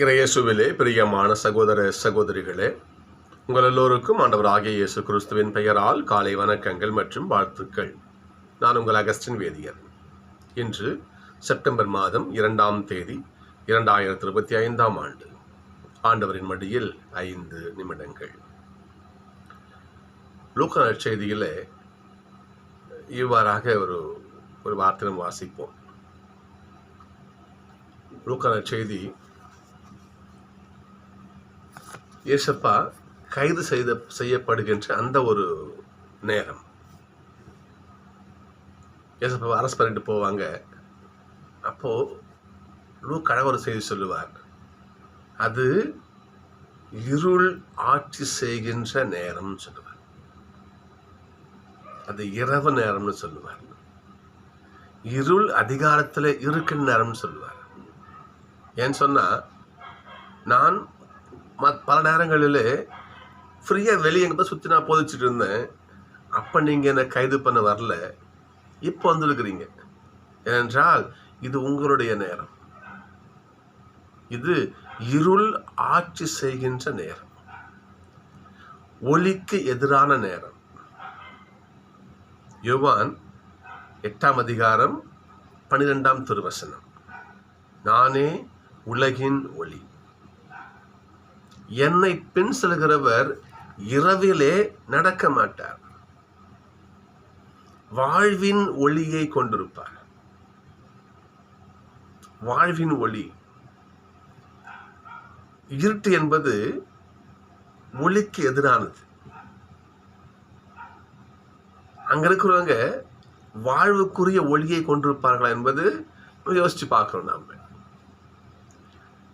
இறையேசுவிலே பிரியமான சகோதர சகோதரிகளே உங்கள் எல்லோருக்கும் ஆண்டவர் ஆகிய இயேசு கிறிஸ்துவின் பெயரால் காலை வணக்கங்கள் மற்றும் வாழ்த்துக்கள். நான் உங்கள் அகஸ்டின் வேதியர். இன்று செப்டம்பர் மாதம் இரண்டாம் தேதி இரண்டாயிரத்தி இருபத்தி ஐந்தாம் ஆண்டு. ஆண்டவரின் மடியில் ஐந்து நிமிடங்கள். லூக்கா செய்தியில் இவ்வாறாக ஒரு ஒரு வார்த்தை வாசிப்போம். லூக்கா செய்தி இயேசப்பா கைது செய்த செய்யப்படுகின்ற அந்த ஒரு நேரம். இயேசப்பா அரசு பண்ணிட்டு போவாங்க. அப்போ லூ ஒரு செய்தி சொல்லுவார். அது இருள் ஆட்சி செய்கின்ற நேரம்னு சொல்லுவார். அது இரவு நேரம்னு சொல்லுவார். இருள் அதிகாரத்தில் இருக்கின்ற நேரம்னு சொல்லுவார். ஏன்னு சொன்னால் நான் பல நேரங்களில் ஃப்ரீயாக வெளியே எங்கே சுற்றி நான் போதிச்சுட்டு இருந்தேன். அப்போ நீங்கள் என்னை கைது பண்ண வரல. இப்போ வந்துருக்குறீங்க. ஏனென்றால் இது உங்களுடைய நேரம். இது இருள் ஆட்சி செய்கின்ற நேரம். ஒளிக்கு எதிரான நேரம். யுவான் எட்டாம் அதிகாரம் பனிரெண்டாம் திருவசனம். நானே உலகின் ஒளி. என்னை பின் செல்கிறவர் இரவிலே நடக்க மாட்டார். வாழ்வின் ஒளியை கொண்டிருப்பார். வாழ்வின் ஒளி. இருட்டு என்பது ஒளிக்கு எதிரானது. அங்க இருக்கிறவங்க வாழ்வுக்குரிய ஒளியை கொண்டிருப்பார்களா என்பது யோசிச்சு பார்க்கிறோம் நாம.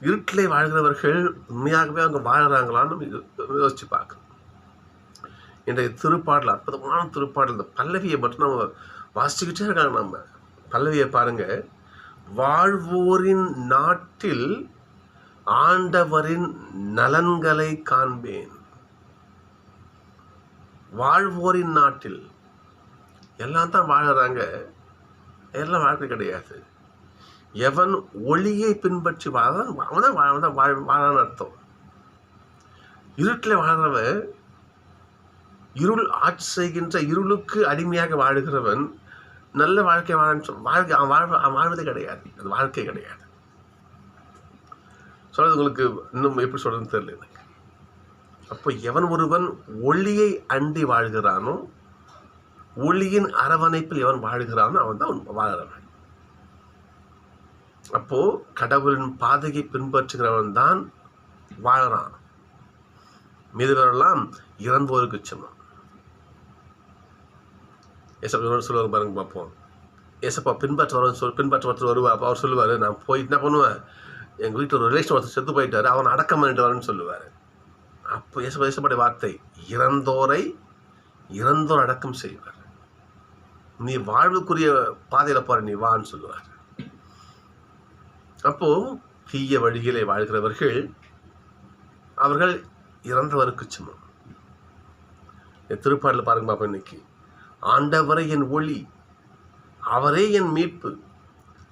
இருட்டிலே வாழ்கிறவர்கள் உண்மையாகவே அவங்க வாழ்கிறாங்களான்னு யோ- யோசிச்சு பார்க்கணும். இன்றைய திருப்பாடல் அற்புதமான திருப்பாடல் இந்த பல்லவியை மட்டும் நம்ம வாசிச்சுக்கிட்டே இருக்காங்க நம்ம. பல்லவியை பாருங்க. வாழ்வோரின் நாட்டில் ஆண்டவரின் நலன்களை காண்பேன். வாழ்வோரின் நாட்டில் எல்லாம் தான் வாழறாங்க. எல்லாம் வாழ்க்கை கிடையாது. எவன் ஒளியை பின்பற்றி வாழ்தான் அவன் தான் தான் வாழ் வாழான்னு அர்த்தம். இருட்டில் வாழ்கிறவன் இருள் ஆட்சி செய்கின்ற இருளுக்கு அடிமையாக வாழுகிறவன் நல்ல வாழ்க்கை வாழ வாழ்க்கை அவன் வாழ்வ அவன் வாழ்வதே கிடையாது. அது வாழ்க்கை கிடையாது. சொல்றது உங்களுக்கு இன்னும் எப்படி சொல்றதுன்னு தெரியல எனக்கு. அப்போ எவன் ஒருவன் ஒளியை அண்டி வாழ்கிறானோ ஒளியின் அரவணைப்பில் எவன் வாழ்கிறானோ அவன் தான் வாழ்கிறவன். அப்போது கடவுளின் பாதையை பின்பற்றுகிறவன் தான் வாழறான். மீதுவரெல்லாம் இறந்தோருக்கு சமம் ஏசப்பா சொல்லுவாங்க பாருங்க பார்ப்போம். ஏசப்பா பின்பற்ற சொல் பின்பற்ற ஒருத்தர் வருவா. அப்போ அவர் சொல்லுவார் நான் போய் என்ன பண்ணுவேன்? எங்கள் வீட்டில் ஒரு ரிலேஷன் ஒருத்தர் செத்து போயிட்டார் அவன் அடக்கம் பண்ணிட்டு வரேன்னு சொல்லுவார். அப்போ ஏசப்பா ஏசப்பாடைய வார்த்தை இறந்தோரை இறந்தோர் அடக்கம் செய்வார். நீ வாழ்வுக்குரிய பாதையில் போற நீ வான்னு சொல்லுவார். அப்போ தீய வழியிலே வாழ்கிறவர்கள் அவர்கள் இறந்தவருக்கு சமம் என் திருப்பாடல பாருங்க பாப்பா இன்னைக்கு. ஆண்டவரை என் ஒளி அவரே என் மீட்பு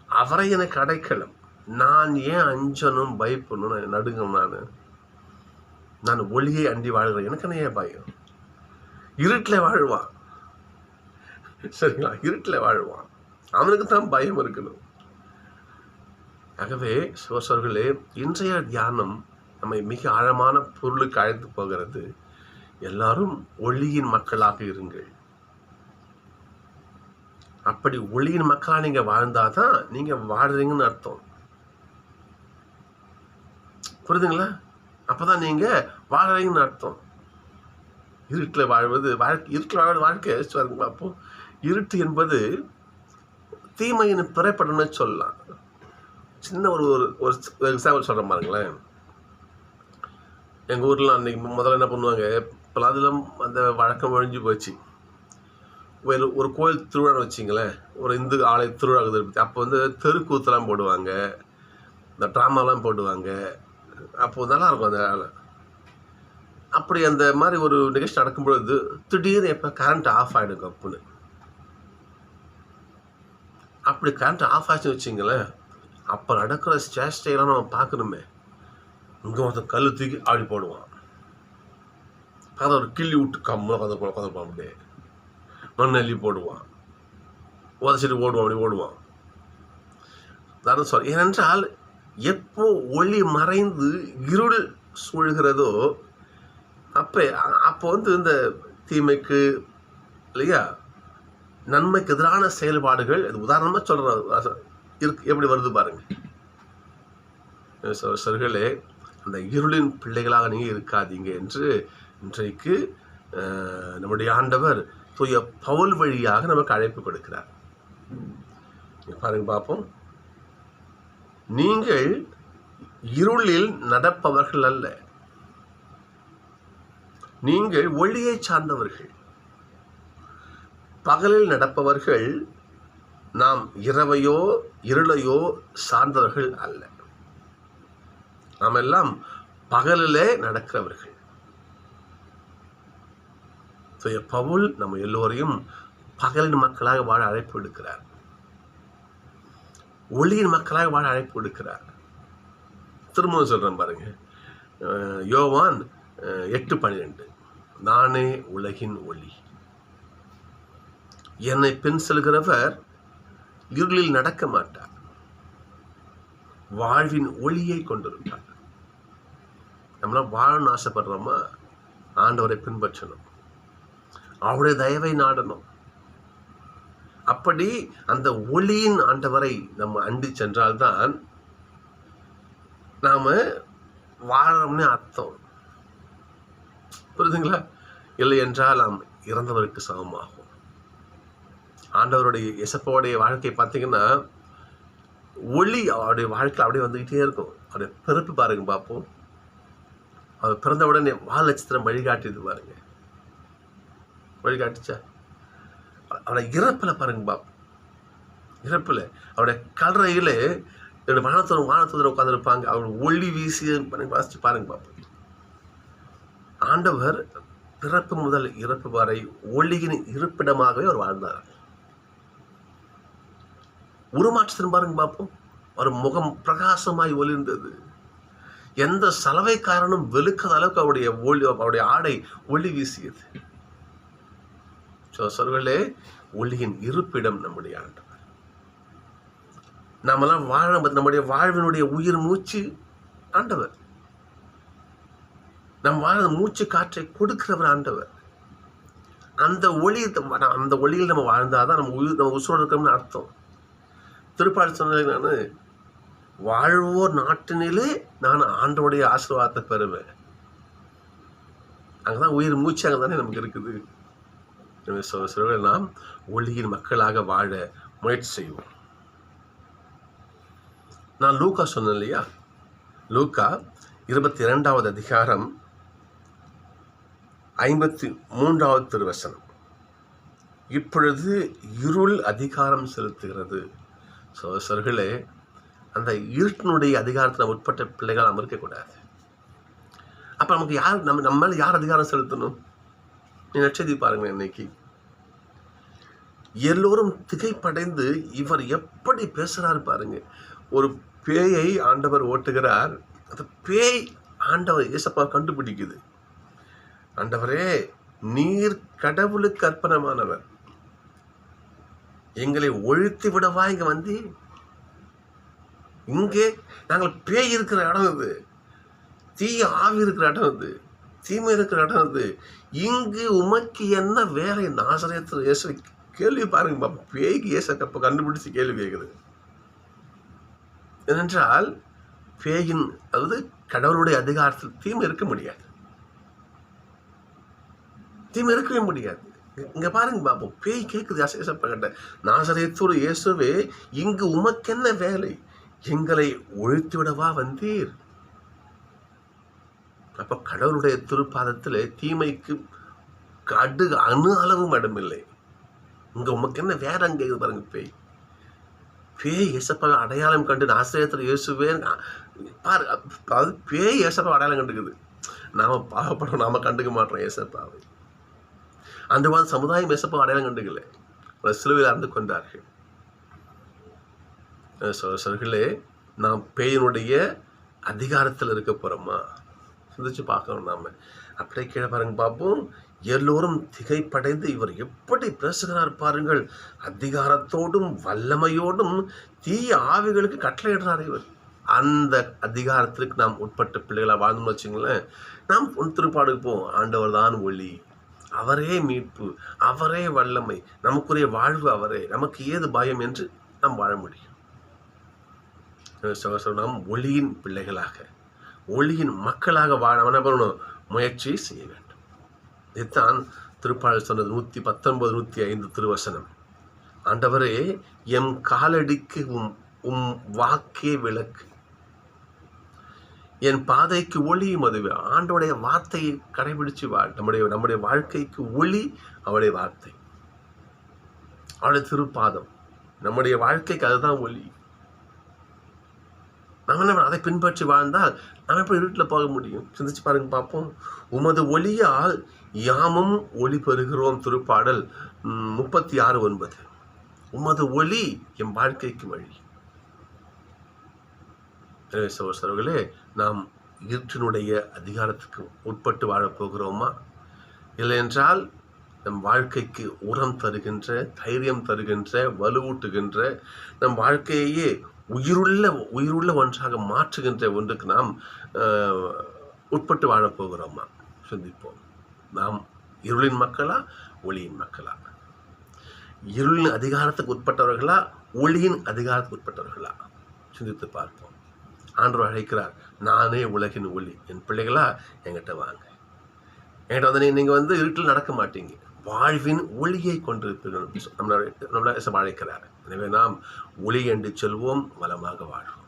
அவரை எனக்கு அடைக்கலம். நான் ஏன் அஞ்சனும் பயப்படணும்? நான் நடுங்கும் நான். நான் ஒளியை அண்டி வாழ்கிறேன். எனக்கு என்ன ஏன் பயம்? இருட்டில் வாழ்வான். சரிங்களா? இருட்டில் வாழ்வான். அவனுக்கு தான் பயம் இருக்கணும். ஆகவே சிவசர்களே இன்றைய தியானம் நம்மை மிக ஆழமான பொருளுக்கு அழைத்து போகிறது. எல்லாரும் ஒளியின் மக்களாக இருங்கள். அப்படி ஒளியின் மக்களாக நீங்க வாழ்ந்தாதான் நீங்க வாழ்றீங்கன்னு அர்த்தம். புரியுதுங்களா? அப்பதான் நீங்க வாழ்றீங்கன்னு அர்த்தம். இருட்டில் வாழ்வது வாழ்க்கை இருட்டில் வாழ்வது வாழ்க்கை அப்போ இருட்டு என்பது தீமையின் பிறப்படம்னு சொல்லலாம். சின்ன ஒரு ஒரு ஒரு எக்ஸாம்பிள் சொல்கிற பாருங்களேன். எங்கள் ஊரில் அன்றைக்கி முதல்ல என்ன பண்ணுவாங்க பலாதிலம் அந்த வழக்கம் ஒழிஞ்சு போச்சு. ஒரு ஒரு கோயில் திருவிழான்னு வச்சிங்களேன் ஒரு இந்து ஆலய திருவிழா அப்போ வந்து தெருக்கூத்தெல்லாம் போடுவாங்க இந்த ட்ராமாலாம் போடுவாங்க. அப்போது நல்லாயிருக்கும் அந்த வேலை. அப்படி அந்த மாதிரி ஒரு நிகழ்ச்சி நடக்கும்பொழுது திடீர்னு எப்போ கரண்ட் ஆஃப் ஆகிடும் கப்புன்னு அப்படி கரண்ட் ஆஃப் ஆச்சுன்னு வச்சிங்களேன் அப்போ நடக்கிற சேஷ்டையெல்லாம் நம்ம பார்க்கணுமே. இங்கே ஒருத்தன் கல் தூக்கி ஆடி போடுவான். அதை ஒரு கிள்ளி விட்டு கம்மல் கதை போட கதை போட அப்படியே மண் அள்ளி போடுவான். உதச்சிட்டு ஓடுவான் அப்படி ஓடுவான். அதான் சொல் ஏனென்றால் எப்போ ஒளி மறைந்து இருள் சூழ்கிறதோ அப்போ அப்போ வந்து இந்த தீமைக்கு இல்லையா? நன்மைக்கு எதிரான செயல்பாடுகள் அது உதாரணமாக சொல்கிறேன் இருக்கு எப்படி வருது பாருங்க. சர்களே அந்த இருளின் பிள்ளைகளாக நீங்கள் இருக்காதீங்க என்று இன்றைக்கு நம்முடைய ஆண்டவர் தூய பவுல் வழியாக நமக்கு அழைப்பு கொடுக்கிறார். பாருங்க பார்ப்போம். நீங்கள் இருளில் நடப்பவர்கள் அல்ல. நீங்கள் ஒளியை சார்ந்தவர்கள். பகலில் நடப்பவர்கள் நாம் இரவையோ இருளையோ சார்ந்தவர்கள் அல்ல. நாம் எல்லாம் பகலிலே நடக்கிறவர்கள். தூய பவுல் நம்ம எல்லோரையும் பகலின் மக்களாக வாழ அழைப்பு விடுக்கிறார். ஒளியின் மக்களாக வாழ அழைப்பு விடுக்கிறார். திரும்பவும் சொல்றேன் பாருங்க. அஹ் யோவான் எட்டு பன்னிரெண்டு நானே உலகின் ஒளி. என்னை பின் செல்கிறவர் இருளில் நடக்க மாட்டார். வாழ்வின் ஒளியை கொண்டிருப்பார். நம்மளாம் வாழணும்னு ஆசைப்படுறோமா? ஆண்டவரை பின்பற்றணும். அவருடைய தயவை நாடணும். அப்படி அந்த ஒளியின் ஆண்டவரை நம்ம அண்டி சென்றால்தான் நாம வாழறோம்னு அர்த்தம். புரியுதுங்களா? இல்லை என்றால் நாம் இறந்தவருக்கு சமமாகும். ஆண்டவருடைய இசப்போடைய வாழ்க்கை பார்த்தீங்கன்னா ஒளி அவருடைய வாழ்க்கை அப்படியே வந்துக்கிட்டே இருக்கும். அவருடைய பிறப்பு பாருங்க பார்ப்போம். அவர் பிறந்த உடனே வால் நட்சத்திரம் வழிகாட்டிது பாருங்க. வழிகாட்டுச்சா? அவருடைய இறப்பில் பாருங்க பாப்போம் இறப்பில் அவருடைய கல்லறையில் என்னோட வானத்தோட வானத்தோட உட்காந்துருப்பாங்க அவர் ஒளி வீசி வாசிச்சு பாருங்க பார்ப்போம். ஆண்டவர் பிறப்பு முதல் இறப்பு வரை ஒளியின் இருப்பிடமாகவே அவர் வாழ்ந்தார். உருமாற்றத்தின் பாருங்க பார்ப்போம். அவர் முகம் பிரகாசமாய் ஒளிர்ந்தது. எந்த சலவைக்காரனும் வெளுக்காத அளவுக்கு அவருடைய ஒளி அவருடைய ஆடை ஒளி வீசியது. சொல்களே ஒளியின் இருப்பிடம் நம்முடைய ஆண்டவர். நாமெல்லாம் வாழ நம்முடைய வாழ்வினுடைய உயிர் மூச்சு ஆண்டவர். நம் வாழ மூச்சு காற்றை கொடுக்கிறவர் ஆண்டவர். அந்த ஒளி அந்த ஒளியில் நம்ம வாழ்ந்தாதான் நம்ம உயிர் நம்ம உசுரோடு இருக்கோம்னு அர்த்தம். திருப்பாடு சொன்னது நான் வாழ்வோர் நாட்டினிலே நான் ஆண்டோடைய ஆசீர்வாதத்தை பெறுவேன். அங்கதான் உயிர் மூச்சு அங்கே தானே நமக்கு இருக்குது. நாம் ஒளியின் மக்களாக வாழ முயற்சி செய்வோம். நான் லூக்கா சொன்னேன் இல்லையா? லூக்கா இருபத்தி இரண்டாவது அதிகாரம் ஐம்பத்தி மூன்றாவது திருவசனம். இப்பொழுது இருள் அதிகாரம் செலுத்துகிறது. சோசர்களே அந்த இருட்டினுடைய அதிகாரத்தில் உட்பட்ட பிள்ளைகள் நம்ம இருக்கக்கூடாது. அப்போ நமக்கு யார் நம்ம நம்ம மேலே யார் அதிகாரம் செலுத்தணும்? நீ நட்சதி பாருங்கள் இன்னைக்கு. எல்லோரும் திகைப்படைந்து இவர் எப்படி பேசுகிறாரு பாருங்க. ஒரு பேயை ஆண்டவர் ஓட்டுகிறார். அந்த பேய் ஆண்டவர் இயேசப்பா கண்டுபிடிக்குது. ஆண்டவரே நீர் கடவுளுக்கு அர்ப்பணமானவர். எங்களை ஒழித்து விடவா இங்கே வந்தி? இங்கே நாங்கள் பேய் இருக்கிற இடம் இது தீய ஆவி இருக்கிற இடம் இது தீமை இருக்கிற இடம் இது இங்கு உமக்கு என்ன வேலை? நாசரத்தில் இயேசு கேள்வி பாருங்க பாப்பா. பேய்க்கு இயேசு அப்போ கண்டுபிடிச்சு கேள்வி கேட்குது ஏனென்றால் பேயின் அதாவது கடவுளுடைய அதிகாரத்தில் தீமை இருக்க முடியாது. தீமை இருக்கவே முடியாது. இங்கே பாருங்க பாப்போம் பேய் கேட்குது அசேசப்பட்ட நாசரேத்தூர் இயேசுவே இங்கு உமக்கென்ன வேலை? எங்களை ஒழித்து விடவா வந்தீர்? அப்ப கடவுளுடைய திருப்பாதத்தில் தீமைக்கு கடு அணு அளவும் இடமில்லை. இங்க உமக்கு என்ன வேற அங்க இது பாருங்க பேய். பேய் இயேசப்பா அடையாளம் கண்டு ஆசிரியத்தில் இயேசுவே பாரு அது பேய் ஏசப்பா அடையாளம் கண்டுக்குது. நாம பாவப்படும் நாம கண்டுக்க மாட்டோம் இயேசப்பாவை அந்த மாதிரி சமுதாயம் இயேசப்பா அடையாளம் கண்டுகளே அவர் சிலுவையில் அறந்து கொண்டார்கள். அஹ் நாம் பேயினுடைய அதிகாரத்தில் இருக்க போகிறோமா சிந்திச்சு பார்க்கணும் நாம். அப்படியே கீழே பாருங்க பார்ப்போம் எல்லோரும் திகைப்படைந்து இவர் எப்படி பேசுகிறார் பாருங்கள். அதிகாரத்தோடும் வல்லமையோடும் தீய ஆவிகளுக்கு கட்டளையிடுறார் இவர். அந்த அதிகாரத்திற்கு நாம் உட்பட்ட பிள்ளைகளாக வாழ்ந்தோம்னு வச்சுங்களேன் நாம் உன் திருப்பாடுக்கு போவோம். ஆண்டவர் தான் ஒளி. அவரே மீட்பு அவரே வல்லமை நமக்குரிய வாழ்வு அவரே நமக்கு ஏது பயம் என்று நாம் வாழ முடியும். நாம் ஒளியின் பிள்ளைகளாக ஒளியின் மக்களாக வாழ என்ன பண்ணணும்? முயற்சி செய்ய வேண்டும். இதுதான் திருப்பாளர் சொன்னது நூற்றி பத்தொன்பது நூற்றி ஐந்து திருவசனம். ஆண்டவரே எம் காலடிக்கு உம் உம் வாக்கே விளக்கு. என் பாதைக்கு ஒளியும் மதுவே. ஆண்டோடைய வார்த்தையை கடைபிடிச்சு வாழ் நம்முடைய நம்முடைய வாழ்க்கைக்கு ஒளி அவளுடைய வார்த்தை. அவளுடைய திருப்பாதம். நம்முடைய வாழ்க்கைக்கு அதுதான் ஒளி. நம்ம என்ன அதை பின்பற்றி வாழ்ந்தால் நம்ம எப்படி இருட்டில் போக முடியும்? சிந்திச்சு பாருங்க பார்ப்போம். உமது ஒளியால் யாமும் ஒளி பெறுகிறோம் திருப்பாடல் முப்பத்தி ஆறு ஒன்பது. உமது ஒளி என் வாழ்க்கைக்கு வழி. எனவே சகோதரர்களே நாம் இருட்டினுடைய அதிகாரத்துக்கு உட்பட்டு வாழப் போகிறோமா இல்லை என்றால் நம் வாழ்க்கைக்கு உரம் தருகின்ற தைரியம் தருகின்ற வலுவூட்டுகின்ற நம் வாழ்க்கையையே உயிருள்ள உயிருள்ள ஒன்றாக மாற்றுகின்ற ஒன்றுக்கு நாம் உட்பட்டு வாழப் போகிறோமா சிந்திப்போம். நாம் இருளின் மக்களா ஒளியின் மக்களா? இருளின் அதிகாரத்துக்கு உட்பட்டவர்களா ஒளியின் அதிகாரத்துக்கு உட்பட்டவர்களா? சிந்தித்து பார்ப்போம். ஆண்டவர் அழைக்கிறார் நானே உலகின் ஒளி. என் பிள்ளைகளா என்கிட்ட வாங்க. என்கிட்ட வந்து நீங்கள் வந்து இருட்டில் நடக்க மாட்டீங்க. வாழ்வின் ஒளியை கொண்டிருப்பீர்கள். நம்மளை நம்மளை அழைக்கிறார். எனவே நாம் ஒளி என்று செல்வோம் வளமாக வாழ்வோம்.